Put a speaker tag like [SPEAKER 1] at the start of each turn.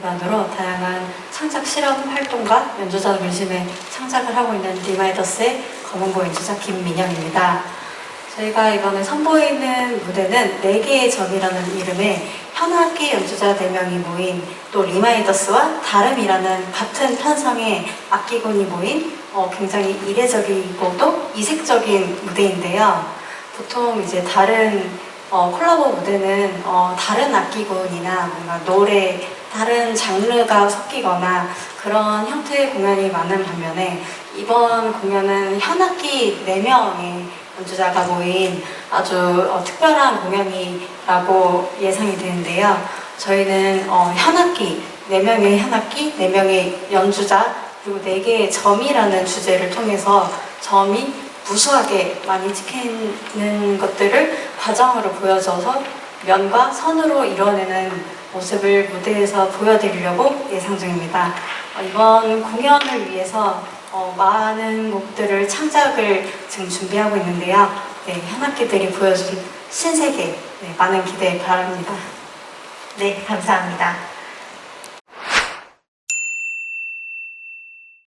[SPEAKER 1] 기반으로 다양한 창작 실험 활동과 연주자 중심의 창작을 하고 있는 디마이더스의 검은고 연주자 김민영입니다. 저희가 이번에 선보이는 무대는 네개의 점이라는 이름의 현악기 연주자 4명이 모인 또 리마이더스와 다름이라는 같은 편성의 악기군이 모인 어, 굉장히 이례적이고도 이색적인 무대인데요. 보통 이제 다른 어, 콜라보 무대는 어, 다른 악기군이나 뭔가 노래, 다른 장르가 섞이거나 그런 형태의 공연이 많은 반면에 이번 공연은 현악기 4명의 연주자가 모인 아주 어, 특별한 공연이라고 예상이 되는데요. 저희는 어, 현악기, 4명의 현악기, 4명의 연주자, 그리고 4개의 점이라는 주제를 통해서 점이 무수하게 많이 찍히는 것들을 과정으로 보여줘서 면과 선으로 이뤄내는 모습을 무대에서 보여드리려고 예상 중입니다. 어, 이번 공연을 위해서 어, 많은 곡들을 창작을 지금 준비하고 있는데요. 네, 현악기들이 보여준 신세계 네, 많은 기대 바랍니다.
[SPEAKER 2] 네, 감사합니다.